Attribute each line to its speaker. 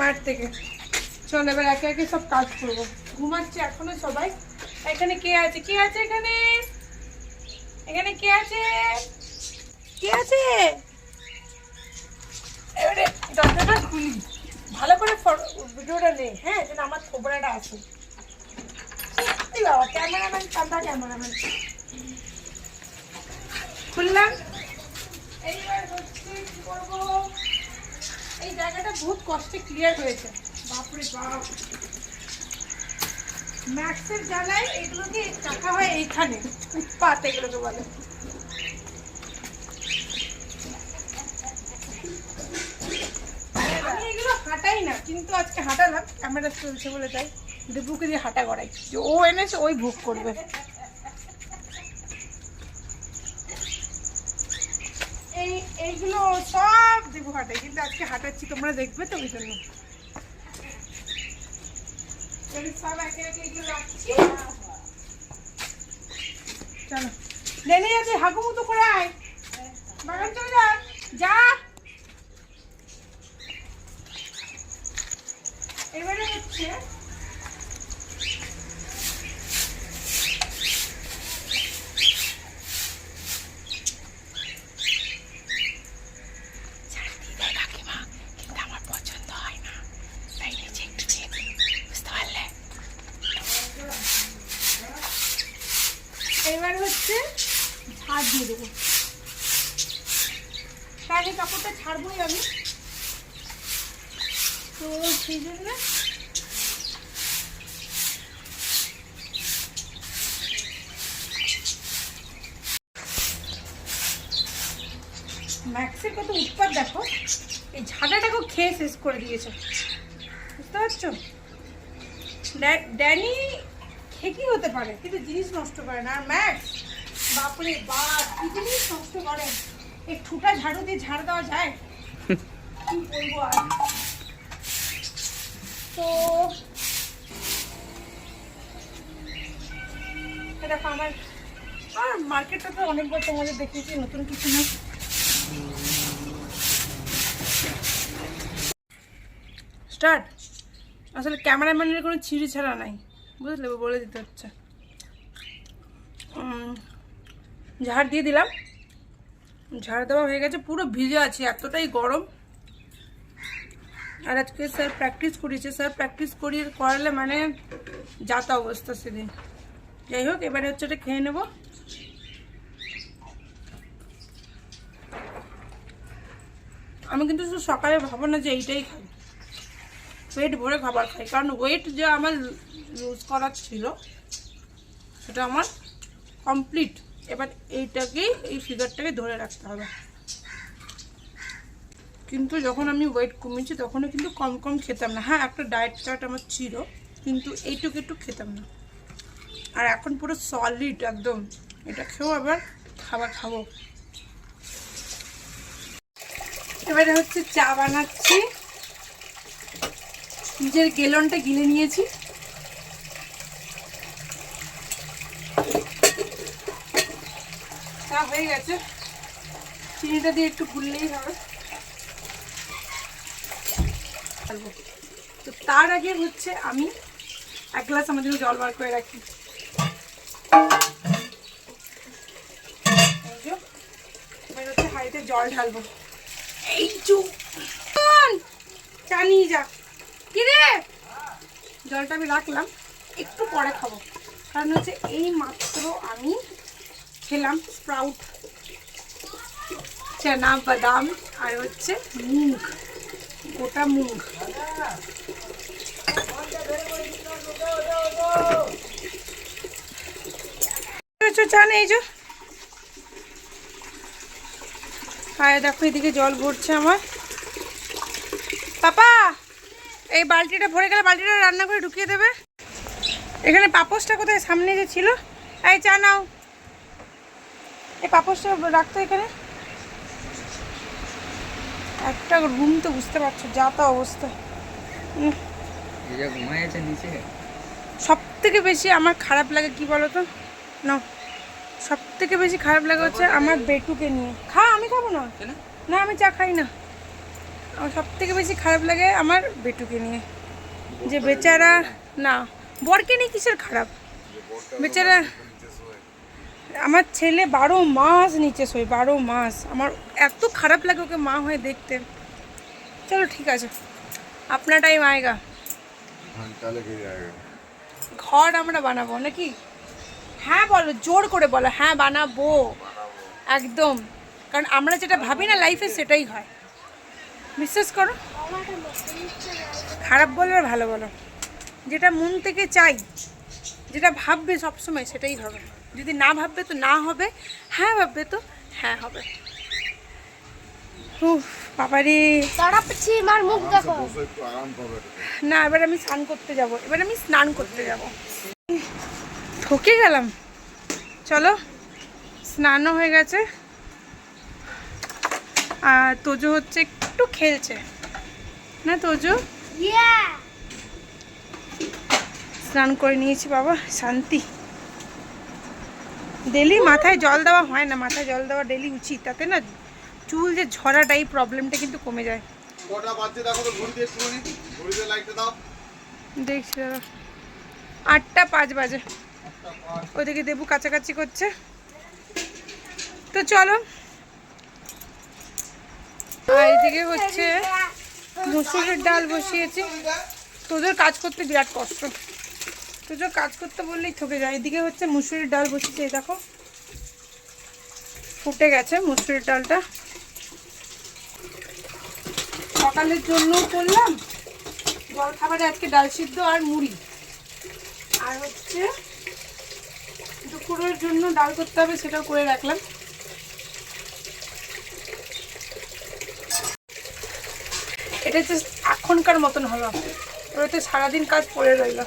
Speaker 1: মাঠ থেকে। চল এবার একে একে সব কাজ করব। ঘুমাচ্ছে এখনও সবাই। এখানে কে আছে? কে আছে এখানে? এখানে কে আছে? কে আছে? এবারে দরজাটা খুলি। ভালো করে ভিডিওটা নে। হ্যাঁ যেন আমার খবরটা আছে। বাবা, ক্যামেরাম্যান কান্দা ক্যামেরাম্যান। খুললাম। এইবার হচ্ছে কি করব এই জায়গাটা বহুত কষ্টে ক্লিয়ার হয়েছে। বাপরে বাপ। ম্যাক্সের জ্বালায় এগুলোকে রাখা হয় এইখানে? উৎপাত এগুলোকে বলে। আমি এগুলো হাঁটাই না কিন্তু আজকে হাঁটালাম ক্যামেরা চলছে বলে তাই দেবুকে দিয়ে হাঁটা করাই। যে ও এনেছে ওই ভোগ করবে। এই এইগুলো সব দেবু হাঁটাই কিন্তু আজকে হাঁটাচ্ছি তোমরা দেখবে তো ওই জন্য। চলো নেনে যাচ্ছে হাগু মতো করে আয়। বাগান চলে যা যা। এবারে হচ্ছে এবার হচ্ছে ঝাড় দিয়ে দেবো। তাহলে কাপড়টা ছাড়বোই আমি। তো সেই জন্য ম্যাক্সের কত উৎপাদ দেখো। এই ঝাঁটাটাকেও খেয়ে শেষ করে দিয়েছে। বুঝতে পারছ? ড্যা- ড্যানি ঠিকই হতে পারে? কিন্তু জিনিস নষ্ট করে না। আর ম্যাক্স, বাপরে বাপ, কি জিনিস নষ্ট করে? এই ঠুটা ঝাড়ু দিয়ে ঝাড় দেওয়া যায়? কি বলব আর? তো দেখো, আমার আর মার্কেটটা তো অনেকবার তোমাদের দেখিয়েছি, নতুন কিছু না। স্টার্ট। আসলে ক্যামেরাম্যানের কোনো ছিঁড়ি ছাড়া নাই। বুঝলে বলে দিতে হচ্ছে। ঝাড় দিয়ে দিলাম। ঝাড় দেওয়া হয়ে গেছে, পুরো ভিজে আছে, এতটাই গরম। আর আজকে স্যার প্র্যাকটিস করিয়েছে, স্যার প্র্যাকটিস করিয়ে করালে মানে যাতা অবস্থা সেদিন। যাই হোক, এবারে হচ্ছে এটা খেয়ে নেব। আমি কিন্তু শুধু সকালে ভাবো না যে এইটাই খাই পেট ভরে খাবার খাই, কারণ ওয়েট যে আমার লুজ করার ছিল। সেটা আমার কমপ্লিট এবার এইটাকেই এই ফিগারটাকে ধরে রাখতে হবে। কিন্তু যখন আমি ওয়েট কমিয়েছি, তখনও কিন্তু কম কম খেতাম না। হ্যাঁ একটা ডায়েট চার্ট আমার ছিল, কিন্তু এইটুকু একটু খেতাম না। আর এখন পুরো সলিড একদম। এটা খেয়েও আবার খাবার খাব। এবারে হচ্ছে চা বানাচ্ছি। নিজের গেলনটা গিলে নিয়েছি। হয়ে গেছে। চিনিটা দিয়ে একটু গুললেই হবে। তো তার আগে হচ্ছে আমি এক গ্লাস জন্য জল বার করে রাখি। হচ্ছে হাঁড়িতে জল ঢালবো। এই চা নিয়ে যা। কি রে জলটা আমি রাখলাম, একটু পরে খাব। কারণ হচ্ছে এই মাত্র আমি খেলাম, স্প্রাউট, চানা বাদাম, আর হচ্ছে মুগ, গোটা মুগ। চা নেই যে? আর দেখো, এদিকে জল ভরছে আমার। পাপা, এই বালতিটা ভরে গেলে বালতিটা রান্না করে ঢুকিয়ে দেবে। এখানে পাপোসটা কোথায়? সামনে যে ছিল। এই চা নাও। এই পাপোসটা রাখতো এখানে? একটা রুম তো বুঝতে পারছ যা তা অবস্থা। সব থেকে বেশি আমার খারাপ লাগে কি বলো তো না সব থেকে বেশি খারাপ লাগে হচ্ছে আমার বেটুকে নিয়ে। খা আমি খাব না।
Speaker 2: কেন?
Speaker 1: না আমি চা খাই না। আমার সব থেকে বেশি খারাপ লাগে আমার বেটুকে নিয়ে। যে বেচারা না বরকে নিয়ে কিসের খারাপ? বেচারা আমার ছেলে বারো মাস নিচে শোয় বারো মাস। আমার এত খারাপ লাগে ওকে মা হয়ে দেখতে। চলো ঠিক আছে। আপনার টাইম আয়গা ঘর আমরা বানাবো নাকি? হ্যাঁ বলো জোর করে বলো। হ্যাঁ বানাবো। একদম। কারণ আমরা যেটা ভাবি না লাইফে সেটাই হয়। বিশ্বাস করো? খারাপ বলো আর ভালো বলো। যেটা মন থেকে চাই যেটা ভাববে সবসময় সেটাই হবে। যদি না ভাববে তো না হবে। হ্যাঁ ভাববে তো। হ্যাঁ হবে। বাবারে।
Speaker 3: মার মুখ দেখো।
Speaker 1: না এবার আমি স্নান করতে যাব। এবার আমি স্নান করতে যাব। ঠকে গেলাম। চলো স্নানও হয়ে গেছে। আর তোজো হচ্ছে একটু খেলছে। না তোজো? স্নান করে নিয়েছি বাবা। শান্তি। ডেলি মাথায় জল দেওয়া হয় না মাথায় জল দেওয়া ডেলি উচিত। তাতে না চুল যে ঝরাটা এই প্রবলেমটা কিন্তু কমে যায়।
Speaker 4: দাও।
Speaker 1: দেখছি দাদা। আটটা পাঁচ বাজে। ওদিকে দেবু কাছাকাছি করছে। তো চলো। আর এদিকে হচ্ছে মুসুরের ডাল বসিয়েছি। তোদের কাজ করতে বিরাট কষ্ট। তোদের কাজ করতে বললেই থকে যায়। এদিকে হচ্ছে মুসুরির ডাল বসিয়েছে, এই দেখো। ফুটে গেছে মুসুরির ডালটা। সকালের জন্য করলাম। জল খাবারে আজকে ডাল সিদ্ধ আর মুড়ি। আর হচ্ছে দুপুরের জন্য ডাল করতে হবে, সেটাও করে রাখলাম। এটা জাস্ট এখনকার মতন হলো। এবার তো সারাদিন কাজ পড়ে রইল।